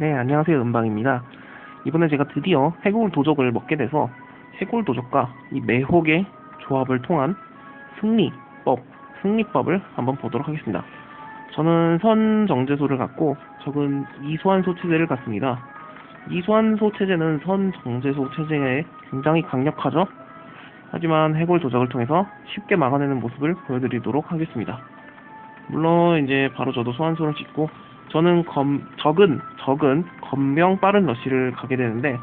네, 안녕하세요. 은방입니다. 이번에 제가 드디어 해골 도적을 먹게 돼서 해골 도적과 이 매혹의 조합을 통한 승리법, 승리법을 한번 보도록 하겠습니다. 저는 선정제소를 갖고 적은 이소환소 체제를 갖습니다. 이소환소 체제는 선정제소 체제에 굉장히 강력하죠? 하지만 해골 도적을 통해서 쉽게 막아내는 모습을 보여드리도록 하겠습니다. 물론 이제 바로 저도 소환소를 짓고 저는 검, 적은 적은 검명 빠른 러쉬를 가게 되는데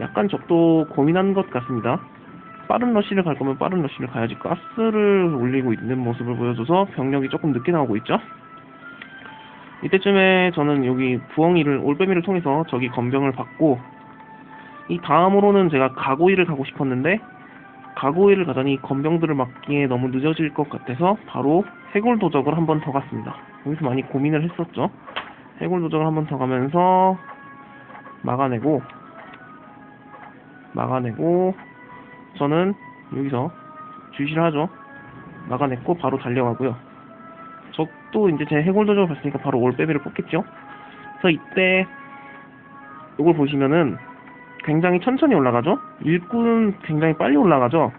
약간 적도 고민한 것 같습니다. 빠른 러쉬를 갈 거면 빠른 러쉬를 가야지 가스를 올리고 있는 모습을 보여줘서 병력이 조금 늦게 나오고 있죠. 이때쯤에 저는 여기 부엉이를 올빼미를 통해서 저기 검병을 받고 이 다음으로는 제가 가고이를 가고 싶었는데 가고이를 가자니 검병들을 막기에 너무 늦어질 것 같아서 바로 해골 도적을 한 번 더 갔습니다. 여기서 많이 고민을 했었죠. 해골 도적을 한 번 더 가면서 막아내고 막아내고 저는 여기서 주시를 하죠. 막아냈고 바로 달려가고요. 적도 이제 제 해골 도적을 봤으니까 바로 올빼미를 뽑겠죠. 그래서 이때 이걸 보시면은 굉장히 천천히 올라가죠. 일꾼 굉장히 빨리 올라가죠.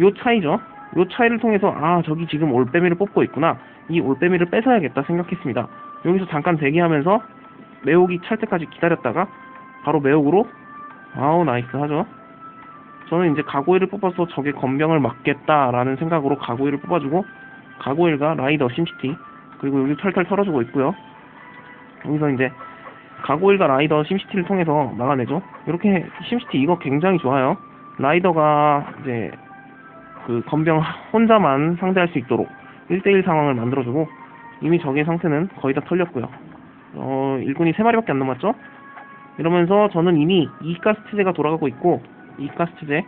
요 차이죠. 요 차이를 통해서 아 저기 지금 올빼미를 뽑고 있구나. 이 올빼미를 뺏어야겠다 생각했습니다. 여기서 잠깐 대기하면서 매혹이 찰 때까지 기다렸다가 바로 매혹으로 아우 나이스 하죠. 저는 이제 가고일을 뽑아서 적의 건병을 막겠다라는 생각으로 가고일을 뽑아주고 가고일과 라이더 심시티 그리고 여기 털털 털어주고 있고요. 여기서 이제 가고일과 라이더 심시티를 통해서 막아내죠. 이렇게 심시티 이거 굉장히 좋아요. 라이더가 이제 그 건병 혼자만 상대할 수 있도록 1대1 상황을 만들어주고 이미 적의 상태는 거의 다 털렸고요. 어, 일꾼이 3마리밖에 안 남았죠? 이러면서 저는 이미 이가스 체제가 돌아가고 있고 이가스 체제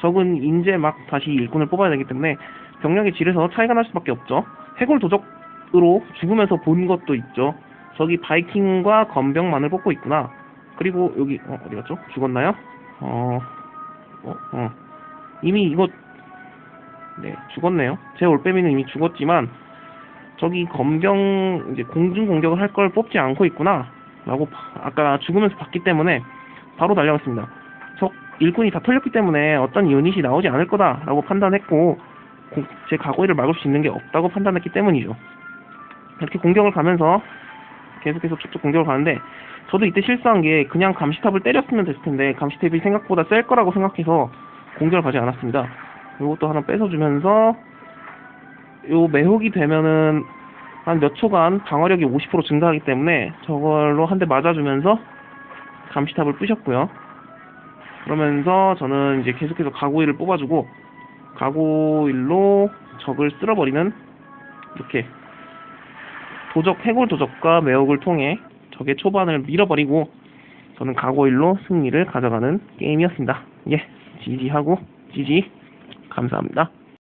적은 이제 막 다시 일꾼을 뽑아야 되기 때문에 병력의 질에서 차이가 날 수밖에 없죠. 해골 도적으로 죽으면서 본 것도 있죠. 저기 바이킹과 건병만을 뽑고 있구나. 그리고 여기 어, 어디 갔죠? 죽었나요? 어, 어, 어. 이미 이거 네 죽었네요. 제 올빼미는 이미 죽었지만 저기 건병 이제 공중 공격을 할 걸 뽑지 않고 있구나. 라고 아까 죽으면서 봤기 때문에 바로 달려갔습니다. 적 일꾼이 다 털렸기 때문에 어떤 유닛이 나오지 않을 거다라고 판단했고 고- 제 가고이를 막을 수 있는 게 없다고 판단했기 때문이죠. 이렇게 공격을 가면서 계속해서 쭉쭉 공격을 가는데 저도 이때 실수한 게 그냥 감시탑을 때렸으면 됐을 텐데 감시탑이 생각보다 셀 거라고 생각해서 공격을 가지 않았습니다. 이것도 하나 뺏어주면서 요 매혹이 되면은 한 몇 초간 방어력이 50% 증가하기 때문에 저걸로 한 대 맞아주면서 감시탑을 부셨고요. 그러면서 저는 이제 계속해서 가고일을 뽑아주고 가고일로 적을 쓸어버리는 이렇게 도적 해골 도적과 매혹을 통해 적의 초반을 밀어버리고 저는 가고일로 승리를 가져가는 게임이었습니다. 예, 지지하고 지지 감사합니다.